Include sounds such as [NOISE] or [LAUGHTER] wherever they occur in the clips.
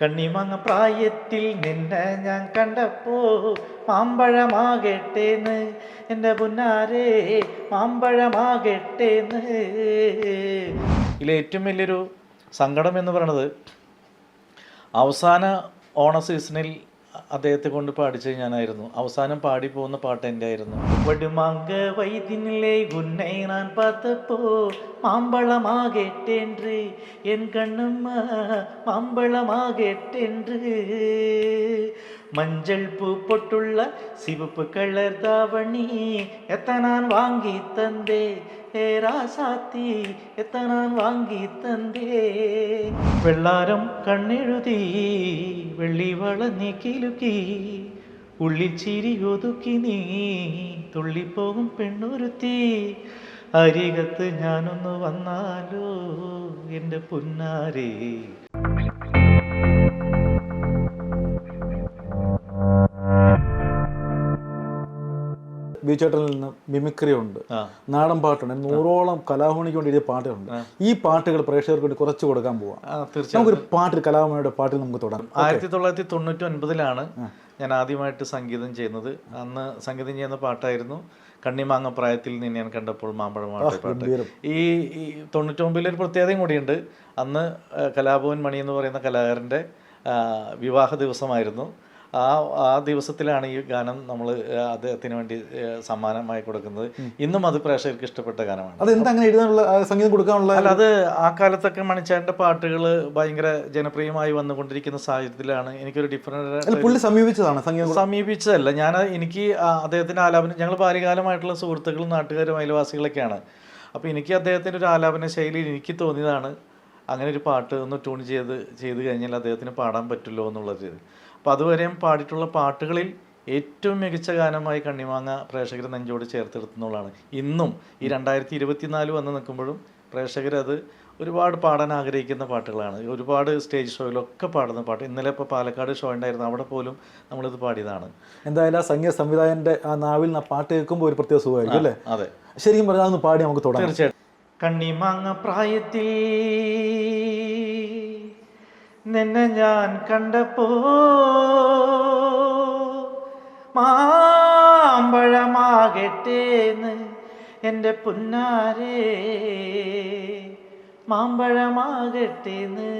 കണ്ണിമങ്ങ പ്രായത്തിൽ നിന്നെ ഞാൻ കണ്ടപ്പോ മാമ്പഴമാകട്ടേന്ന്. എന്റെ പുന്നാരേ മാമ്പഴമാകട്ടേന്ന്. ഇതിലെ ഏറ്റവും വലിയൊരു സങ്കടം എന്ന് പറയണത് അവസാന ഓണ സീസണിൽ അദ്ദേഹത്തെ കൊണ്ട് പാടിച്ചത് ഞാനായിരുന്നു. അവസാനം പാടി പോകുന്ന പാട്ട് എന്റെ ആയിരുന്നു ഞാൻ പാത്തപ്പോ മാമ്പളമാകെട്ടെன்று എൻ மஞ்சள் பூ பொட்டுள்ள சிவப்பு கலர் தாவணி எத்த நான் வாங்கி தந்தே ഏ രാസാത്തി എത്തനാൻ വാങ്ങി തന്തേ വെള്ളാരം കണ്ണെഴുതി വെള്ളിവള നീ കിലുക്കി ഉള്ളിൽ ചിരി ഒതുക്കി നീ തുള്ളിപ്പോകും പെണ്ണുരുത്തി അരികത്ത് ഞാനൊന്ന് വന്നാലോ എൻ്റെ പുന്നാരേ ബീച്ചേട്ടനിൽ നിന്ന് മിമിക്രി ഉണ്ട് നാടൻ പാട്ടുണ്ട്. നൂറോളം കലാഭവനിക്ക് വേണ്ടി എഴുതിയ പാട്ടുകളുണ്ട്. ഈ പാട്ടുകൾ പ്രേക്ഷകർക്ക് വേണ്ടി കുറച്ച് കൊടുക്കാൻ പോവാം. നമുക്കൊരു പാട്ടിൽ കലാഭവനിയുടെ പാട്ടിൽ നമുക്ക് തുടങ്ങാം. ആയിരത്തി തൊള്ളായിരത്തി തൊണ്ണൂറ്റി ഒൻപതിലാണ് ഞാൻ ആദ്യമായിട്ട് സംഗീതം ചെയ്യുന്നത്. അന്ന് സംഗീതം ചെയ്യുന്ന പാട്ടായിരുന്നു. കണ്ണിമാങ്ങ പ്രായത്തിൽ നിന്ന് ഞാൻ കണ്ടപ്പോൾ മാമ്പഴമാട്ടെ പാട്ട്. ഈ തൊണ്ണൂറ്റൊമ്പതിലൊരു ഒരു പ്രത്യേകതയും കൂടിയുണ്ട്. അന്ന് കലാഭവൻ മണി എന്ന് പറയുന്ന കലാകാരന്റെ വിവാഹ ദിവസമായിരുന്നു. ആ ആ ദിവസത്തിലാണ് ഈ ഗാനം നമ്മൾ അദ്ദേഹത്തിന് വേണ്ടി സമ്മാനമായി കൊടുക്കുന്നത്. ഇന്നും അത് പ്രേക്ഷകർക്ക് ഇഷ്ടപ്പെട്ട ഗാനമാണ്. അത് എന്താ അങ്ങനെ എഴുതാനുള്ള സംഗീതം കൊടുക്കാനുള്ള അല്ല അത് ആ കാലത്തൊക്കെ മണിച്ചാന്റെ പാട്ടുകൾ ഭയങ്കര ജനപ്രിയമായി വന്നുകൊണ്ടിരിക്കുന്ന സാഹചര്യത്തിലാണ് എനിക്കൊരു ഡിഫറെന്റ് പുള്ളി സമീപിച്ചതാണ് സംഗീതം സമീപിച്ചതല്ല. ഞാൻ എനിക്ക് അദ്ദേഹത്തിന്റെ ആലാപനം ഞങ്ങൾ ബാല്യകാലമായിട്ടുള്ള സുഹൃത്തുക്കളും നാട്ടുകാരും അയൽവാസികളൊക്കെയാണ്. അപ്പോൾ എനിക്ക് അദ്ദേഹത്തിന്റെ ഒരു ആലാപന ശൈലി എനിക്ക് തോന്നിയതാണ്. അങ്ങനെ ഒരു പാട്ട് ഒന്ന് ട്യൂൺ ചെയ്ത് ചെയ്ത് കഴിഞ്ഞാൽ അദ്ദേഹത്തിന് പാടാൻ പറ്റുമല്ലോ എന്നുള്ളത്. അപ്പോൾ അതുവരെയും പാടിയിട്ടുള്ള പാട്ടുകളിൽ ഏറ്റവും മികച്ച ഗാനമായി കണ്ണിമാങ്ങ പ്രേക്ഷകർ നെഞ്ചോട് ചേർത്തെടുത്തുന്നുള്ളതാണ്. ഇന്നും ഈ രണ്ടായിരത്തി ഇരുപത്തിനാല് വന്ന് നിൽക്കുമ്പോഴും പ്രേക്ഷകർ അത് ഒരുപാട് പാടാൻ ആഗ്രഹിക്കുന്ന പാട്ടുകളാണ്. ഒരുപാട് സ്റ്റേജ് ഷോയിലൊക്കെ പാടുന്ന പാട്ട്. ഇന്നലെ ഇപ്പോൾ പാലക്കാട് ഷോ ഉണ്ടായിരുന്നു. അവിടെ പോലും നമ്മളിത് പാടിയതാണ്. എന്തായാലും ആ സംഗീത സംവിധായകന്റെ ആ നാവിൽ നിന്ന് ആ പാട്ട് കേൾക്കുമ്പോൾ ഒരു പ്രത്യേക സുഖമായിരിക്കും അല്ലേ? അതെ. ശരിക്കും പറഞ്ഞാൽ അതൊന്ന് പാടി നമുക്ക് തുടങ്ങാം തീർച്ചയായിട്ടും. കണ്ണിമാങ്ങ പ്രായത്തിൽ നിന്നെ ഞാൻ കണ്ടപ്പോ മാമ്പഴമാകട്ടേന്ന് എന്റെ പുന്നാരേ മാമ്പഴമാകട്ടേന്ന്.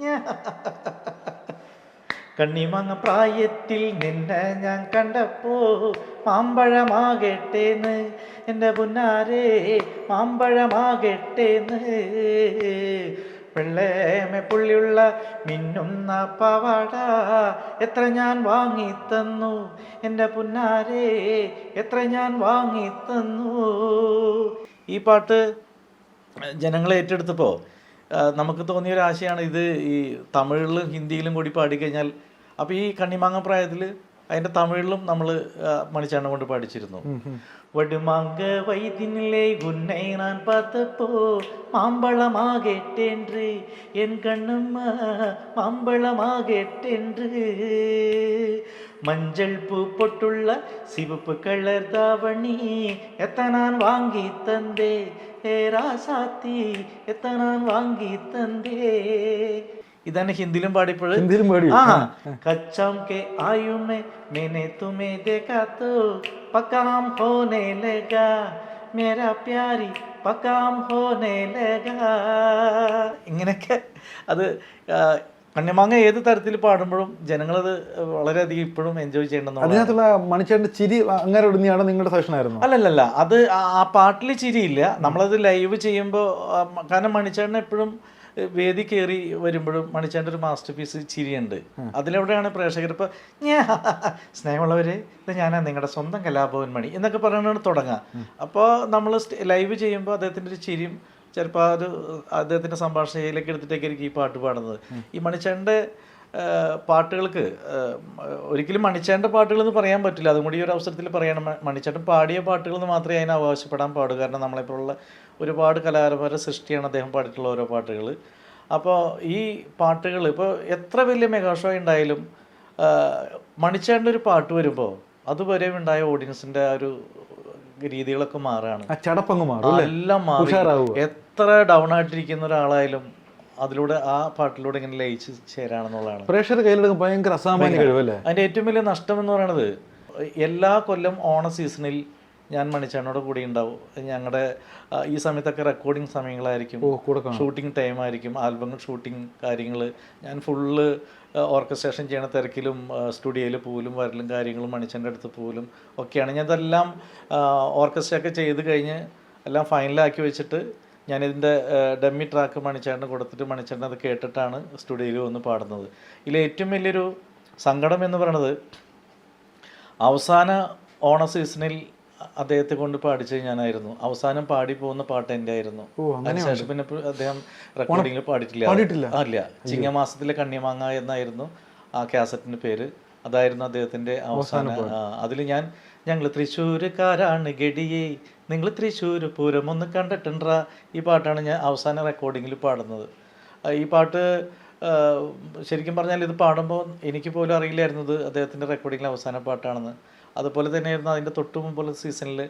[LAUGHS] കണ്ണിമങ്ങ പ്രായത്തിൽ നിന്നെ ഞാൻ കണ്ടപ്പോ മാമ്പഴമാകട്ടേന്ന് എന്റെ പുന്നാരേ മാമ്പഴമാകട്ടേന്ന്. വെള്ളേമെ പുള്ളിയുള്ള മിന്നുന്ന പവാട. എത്ര ഞാൻ വാങ്ങിത്തന്നു എന്റെ പുന്നാരേ എത്ര ഞാൻ വാങ്ങിത്തന്നു ഈ പാട്ട് ജനങ്ങളെ ഏറ്റെടുത്തപ്പോൾ നമുക്ക് തോന്നിയ ഒരു ആശയമാണ് ഇത് ഈ തമിഴിലും ഹിന്ദിയിലും കൂടി പാടിക്കഴിഞ്ഞാൽ. അപ്പോൾ ഈ കണ്ണിമാങ്ങ പ്രായത്തിൽ അതിന്റെ തമിഴിലും നമ്മൾ മണിച്ചാണ്ട കൊണ്ട് പഠിച്ചിരുന്നു. വടുമാങ്ക വൈദിനിലെ ഉന്നെ ഞാൻ പാത്തപ്പോ മാമ്പഴമാകെട്ടെன்று എൻ കണ്ണമ്മ മാമ്പഴമാകെട്ടെன்று മഞ്ഞൾ പൂ പൊട്ടുള്ള സിവപ്പ് കളർ ദാവണി എത്തനാൻ വാങ്ങി തന്തേ. ഏ രാസാത്തി എത്തനാൻ വാങ്ങി തന്തേ. ഇതന്നെ ഹിന്ദിയിലും പാടിയപ്പോൾ ഹിന്ദിയിലും പാടി ആ. കച്ചാം ഇങ്ങനെയൊക്കെ അത് കണ്ണിമാങ്ങ ഏത് തരത്തിൽ പാടുമ്പോഴും ജനങ്ങളത് വളരെയധികം ഇപ്പോഴും എൻജോയ് ചെയ്യണമെന്ന് അതിനകത്തുള്ള മണിച്ചേട്ടന്റെ ചിരി അങ്ങനെ ഒടുങ്ങിയാണ് നിങ്ങളുടെ സെഷൻ ആയിരുന്നു. അല്ലല്ല അത് ആ പാട്ടിൽ ചിരിയില്ല. നമ്മളത് ലൈവ് ചെയ്യുമ്പോൾ കാരണം മണിച്ചേട്ടൻ എപ്പോഴും വേദി കയറി വരുമ്പോഴും മണിച്ചാന്റെ ഒരു മാസ്റ്റർ പീസ് ചിരിയുണ്ട്. അതിലെവിടെയാണ് പ്രേക്ഷകർ ഇപ്പോൾ ഞാൻ സ്നേഹമുള്ളവരെ ഇത് ഞാനാ നിങ്ങളുടെ സ്വന്തം കലാഭവൻ മണി എന്നൊക്കെ പറഞ്ഞാണ് തുടങ്ങുക അപ്പോൾ നമ്മൾ ലൈവ് ചെയ്യുമ്പോൾ അദ്ദേഹത്തിന്റെ ഒരു ചിരിയും ചിലപ്പോൾ ഒരു അദ്ദേഹത്തിന്റെ സംഭാഷണ ശൈലിയൊക്കെ എടുത്തിട്ടേക്കായിരിക്കും ഈ പാട്ട് പാടുന്നത്. ഈ മണിച്ചേട്ടന്റെ ഏഹ് പാട്ടുകൾക്ക് ഒരിക്കലും മണിച്ചേട്ടന്റെ പാട്ടുകളെന്ന് പറയാൻ പറ്റില്ല. അതും കൂടി ഒരു അവസരത്തിൽ പറയണം. മണിച്ചേട്ടൻ പാടിയ പാട്ടുകളെന്ന് മാത്രമേ അതിനെ അവകാശപ്പെടാൻ പാടൂ കാരണം നമ്മളെപ്പോലുള്ള ഒരുപാട് കലാകാരന്മാരുടെ സൃഷ്ടിയാണ് അദ്ദേഹം പാടിയിട്ടുള്ള ഓരോ പാട്ടുകൾ. അപ്പോൾ ഈ പാട്ടുകൾ ഇപ്പോൾ എത്ര വലിയ മെഗാ ഷോ ഉണ്ടായാലും മണിച്ചേട്ടന്റെ ഒരു പാട്ട് വരുമ്പോൾ അതുവരെ ഉണ്ടായ ഓഡിയൻസിന്റെ ആ ഒരു രീതികളൊക്കെ മാറുകയാണ്. എല്ലാം മാറി. എത്ര ഡൗൺ ആയിട്ടിരിക്കുന്ന ഒരാളായാലും അതിലൂടെ ആ പാട്ടിലൂടെ ഇങ്ങനെ ലയിച്ച് ചേരാണെന്നുള്ളതാണ്. പ്രേക്ഷകർ കയ്യിലെടുക്കും ഭയങ്കര അസാമാന്യ കഴിവല്ലേ? അതിന്റെ ഏറ്റവും വലിയ നഷ്ടം എന്ന് പറയുന്നത് എല്ലാ കൊല്ലം ഓണ സീസണിൽ ഞാൻ മണിച്ചാണോടെ കൂടി ഉണ്ടാവും. ഞങ്ങളുടെ ഈ സമയത്തൊക്കെ റെക്കോർഡിങ് സമയങ്ങളായിരിക്കും. ഷൂട്ടിംഗ് ടൈം ആയിരിക്കും. ആൽബം ഷൂട്ടിംഗ് കാര്യങ്ങൾ ഞാൻ ഫുള്ള് ഓർക്കസ്ട്രേഷൻ ചെയ്യണ തിരക്കിലും സ്റ്റുഡിയോയിൽ പോലും വരലും കാര്യങ്ങളും മണിച്ചന്റെ അടുത്ത് പോലും ഒക്കെയാണ്. ഞാൻ ഇതെല്ലാം ഓർക്കസ്ട്ര ഒക്കെ ചെയ്ത് കഴിഞ്ഞ് എല്ലാം ഫൈനലാക്കി വെച്ചിട്ട് ഞാനിതിന്റെ ഡമ്മി ട്രാക്ക് മണിച്ചേട്ടന് കൊടുത്തിട്ട് മണിച്ചേട്ടൻ അത് കേട്ടിട്ടാണ് സ്റ്റുഡിയോയിൽ വന്ന് പാടുന്നത്. ഇതിൽ ഏറ്റവും വലിയൊരു സങ്കടം എന്ന് പറയുന്നത് അവസാന ഓണ സീസണിൽ അദ്ദേഹത്തെ കൊണ്ട് പാടിച്ചത് ഞാനായിരുന്നു. അവസാനം പാടി പോകുന്ന പാട്ട് എന്റെ ആയിരുന്നു അതിനുശേഷം പിന്നെ അദ്ദേഹം റെക്കോർഡിങ്ങിൽ പാടിയിട്ടില്ല. അല്ല ചിങ്ങമാസത്തിലെ കണ്ണിമാങ്ങ എന്നായിരുന്നു ആ കാസറ്റിന്റെ പേര്. അതായിരുന്നു അദ്ദേഹത്തിന്റെ അവസാന അതിൽ ഞാൻ ഞങ്ങൾ തൃശ്ശൂരുകാരാണ് ഗഡിയെ നിങ്ങൾ തൃശ്ശൂർ പൂരം ഒന്ന് കണ്ടിട്ടുണ്ട ഈ പാട്ടാണ് ഞാൻ അവസാന റെക്കോർഡിങ്ങിൽ പാടുന്നത്. ഈ പാട്ട് ശരിക്കും പറഞ്ഞാൽ ഇത് പാടുമ്പോൾ എനിക്ക് പോലും അറിയില്ലായിരുന്നത് അദ്ദേഹത്തിന്റെ റെക്കോർഡിങ്ങിലെ അവസാന പാട്ടാണെന്ന്. അതുപോലെ തന്നെയായിരുന്നു അതിന്റെ തൊട്ടു മുമ്പുള്ള സീസണിൽ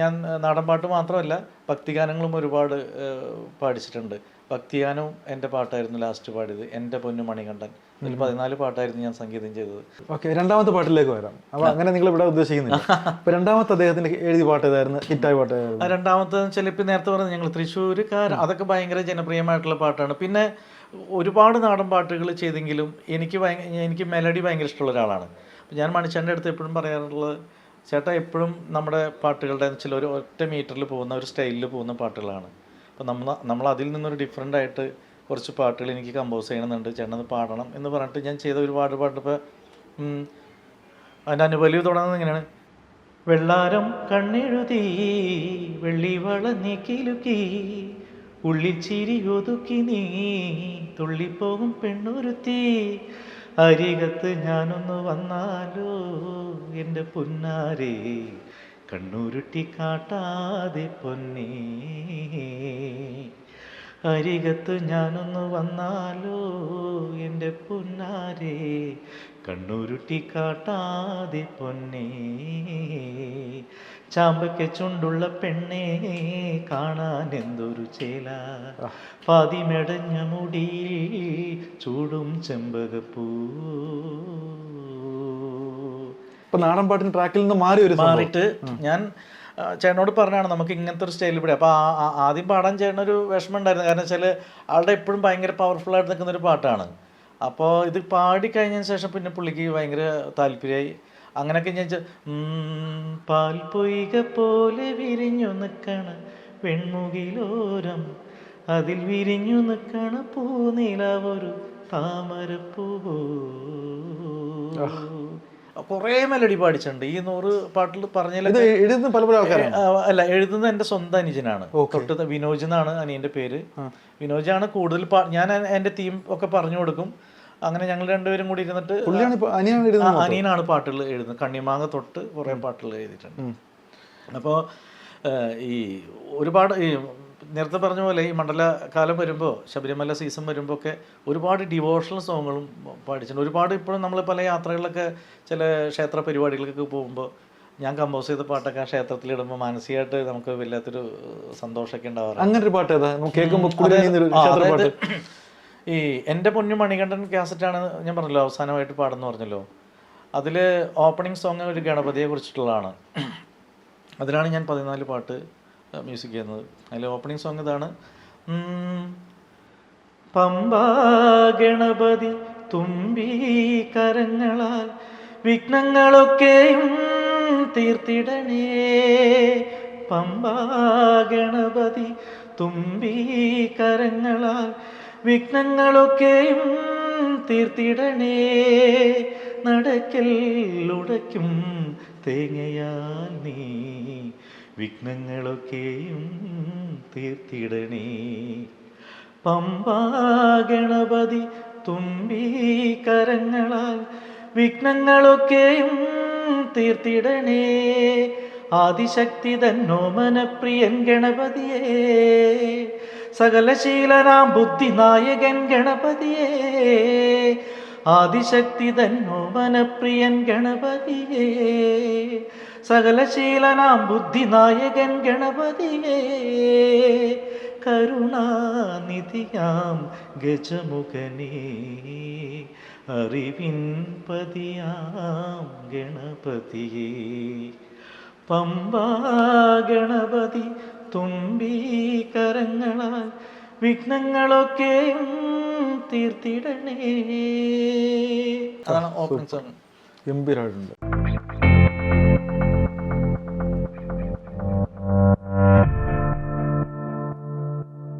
ഞാൻ നാടൻപാട്ട് നാടൻ പാട്ട് മാത്രമല്ല ഭക്തിഗാനങ്ങളും ഒരുപാട് പാടിച്ചിട്ടുണ്ട്. ഭക്തിഗാനവും എന്റെ പാട്ടായിരുന്നു ലാസ്റ്റ് പാടിയത് എന്റെ പൊന്നു മണികണ്ഠൻ. ഇതിൽ പതിനാല് പാട്ടായിരുന്നു ഞാൻ സംഗീതം ചെയ്തത്. ഓക്കെ രണ്ടാമത്തെ പാട്ടിലേക്ക് വരാം. അപ്പോൾ അങ്ങനെ നിങ്ങൾ ഇവിടെ ഉദ്ദേശിക്കുന്നത് അപ്പോൾ രണ്ടാമത്തെ അദ്ദേഹത്തിന്റെ എഴുതി പാട്ട് ഏതായിരുന്നു ഹിറ്റായ പാട്ട് ഏതായിരുന്നു ആ രണ്ടാമത്തെ വെച്ചാൽ ഇപ്പം നേരത്തെ പറഞ്ഞു ഞങ്ങൾ തൃശ്ശൂർക്കാർ അതൊക്കെ ഭയങ്കര ജനപ്രിയമായിട്ടുള്ള പാട്ടാണ്. പിന്നെ ഒരുപാട് നാടൻ പാട്ടുകൾ ചെയ്തെങ്കിലും എനിക്ക് എനിക്ക് മെലഡി ഭയങ്കര ഇഷ്ടമുള്ള ഒരാളാണ്. അപ്പം ഞാൻ മണിച്ചന്റെ അടുത്ത് എപ്പോഴും പറയാറുള്ളത് ചേട്ടാ എപ്പോഴും നമ്മുടെ പാട്ടുകളുടെ വെച്ചാൽ ഒരു ഒറ്റ മീറ്ററിൽ പോകുന്ന ഒരു സ്റ്റൈലിൽ പോകുന്ന പാട്ടുകളാണ്. അപ്പം നമ്മൾ നമ്മൾ അതിൽ നിന്നൊരു ഡിഫറെന്റ് ആയിട്ട് കുറച്ച് പാട്ടുകൾ എനിക്ക് കമ്പോസ് ചെയ്യണമെന്നുണ്ട്. ചേട്ടൻ അത് പാടണം എന്ന് പറഞ്ഞിട്ട് ഞാൻ ചെയ്ത ഒരുപാട് പാട്ട്. ഇപ്പോൾ അതിന്റെ അനുബലി തുടങ്ങുന്നത് എങ്ങനെയാണ്? വെള്ളാരം കണ്ണെഴുതി വെള്ളിവള നീക്കിലുക്കി ഉള്ളിൽ ചിരി ഒതുക്കി നീ തുള്ളിപ്പോകും പെണ്ണൊരുത്തി അരികത്ത് ഞാനൊന്ന് വന്നാലോ? എന്റെ പുന്നാരേ കണ്ണുരുട്ടി കാട്ടാതെ പൊന്നേ. അരികത്ത് ഞാനൊന്ന് വന്നാലോ? എന്റെ പുന്നാരേ കണ്ണുരുട്ടി കാട്ടാതെ പൊന്നേ. ചാമ്പയ്ക്ക ചുണ്ടുള്ള പെണ്ണേ കാണാൻ എന്തൊരു ചേല. പാതിമെടഞ്ഞ മുടിയിൽ ചൂടും ചെമ്പകപ്പൂ. ഇപ്പൊ നാടൻ പാട്ടിന് ട്രാക്കിൽ നിന്ന് മാറി ഒരു. മാറിയിട്ട് ഞാൻ ചേട്ടനോട് പറഞ്ഞാണ് നമുക്ക് ഇങ്ങനത്തെ ഒരു സ്റ്റൈലിൽ ഇവിടെ. അപ്പോൾ ആദ്യം പാടാൻ ചേട്ടൻ ഒരു വിഷമം ഉണ്ടായിരുന്നു കാരണം വെച്ചാൽ ആളുടെ എപ്പോഴും ഭയങ്കര പവർഫുൾ ആയിട്ട് നിൽക്കുന്ന ഒരു പാട്ടാണ്. അപ്പോൾ ഇത് പാടി കഴിഞ്ഞതിന് ശേഷം പിന്നെ പുള്ളിക്ക് ഭയങ്കര താല്പര്യമായി. അങ്ങനെയൊക്കെ ഞാൻ പാൽ പൊയ്ക പോലെ വിരിഞ്ഞു നിൽക്കണ വെൺമുകിലോരം അതിൽ വിരിഞ്ഞു നിൽക്കണ പൂനിലവൊരു താമരപ്പൂ. കുറേ മെലഡി പാടിച്ചിട്ടുണ്ട്. ഈ നൂറ് പാട്ടിൽ പറഞ്ഞാൽ ഇത് എഴുതുന്ന പല പല അല്ല എഴുതുന്നത് എന്റെ സ്വന്തം അനുജനാണ്. തൊട്ട് വിനോജ് എന്നാണ് അനിയന്റെ പേര്. വിനോജാണ് കൂടുതൽ ഞാൻ എന്റെ എന്റെ തീം ഒക്കെ പറഞ്ഞു കൊടുക്കും. അങ്ങനെ ഞങ്ങൾ രണ്ടുപേരും കൂടി ഇരുന്നിട്ട് അനിയനാണ് പാട്ടുകൾ എഴുതുന്നത്. കണ്ണിമാങ്ങ തൊട്ട് കുറേ പാട്ടുകൾ എഴുതിയിട്ടുണ്ട്. അപ്പോൾ ഈ ഒരുപാട് ഈ നേരത്തെ പറഞ്ഞ പോലെ ഈ മണ്ഡലകാലം വരുമ്പോൾ ശബരിമല സീസൺ വരുമ്പോൾ ഒക്കെ ഒരുപാട് ഡിവോഷണൽ സോങ്ങുകളും പാടിച്ചിട്ടുണ്ട്. ഒരുപാട് ഇപ്പോഴും നമ്മൾ പല യാത്രകളിലൊക്കെ ചില ക്ഷേത്ര പരിപാടികൾക്കൊക്കെ പോകുമ്പോൾ ഞാൻ കമ്പോസ് ചെയ്ത പാട്ടൊക്കെ ആ ക്ഷേത്രത്തിൽ ഇടുമ്പോൾ മാനസികമായിട്ട് നമുക്ക് വല്ലാത്തൊരു സന്തോഷമൊക്കെ ഉണ്ടാവാറ് അങ്ങനെ ഒരു പാട്ട്. കേൾക്കുമ്പോൾ ഈ എന്റെ പൊന്നു മണികണ്ഠൻ കാസറ്റാണ് ഞാൻ പറഞ്ഞല്ലോ അവസാനമായിട്ട് പാടുന്നു പറഞ്ഞല്ലോ. അതിൽ ഓപ്പണിംഗ് സോങ് ഒരു ഗണപതിയെ കുറിച്ചിട്ടുള്ളതാണ്. അതിനാണ് ഞാൻ പതിനാല് പാട്ട് മ്യൂസിക് ചെയ്യുന്നത്. അതിൽ ഓപ്പണിംഗ് സോങ് ഇതാണ്. പമ്പാ ഗണപതി തുമ്പി കരങ്ങളാൽ വിഘ്നങ്ങളൊക്കെയും തീർത്തിടണേ. പമ്പാ ഗണപതി തുമ്പി കരങ്ങളാൽ വിഘ്നങ്ങളൊക്കെയും തീർത്തിടണേ. നടക്കൽ ഉടയ്ക്കും തേങ്ങയാൽ നീ വിഘ്നങ്ങളൊക്കെയും തീർത്തിടണേ. പമ്പാ ഗണപതി തുമ്പി കരങ്ങളാൽ വിഘ്നങ്ങളൊക്കെയും തീർത്തിടണേ. ആദിശക്തി തന്നോ മനപ്രിയൻ ഗണപതിയെ. സകലശീലനാം ബുദ്ധിനായകൻ ഗണപതിയേ. ആദിശക്തി തന്നോമനപ്രിയൻ ഗണപതിയേ. സകലശീലനാം ബുദ്ധിനായകൻ ഗണപതിയേ. കരുണാനിധിയാം ഗജമുഖനേ. അറിവിൻ പതിയാം ഗണപതിയേ. പമ്പാ ഗണപതി തുമ്പീകരങ്ങളാൽ വിഘ്നങ്ങളൊക്കെയും തീർത്തിടണേ. അതാണ് ഓപ്പൺ സോങ് ഗംഭീരമായിട്ടുണ്ട്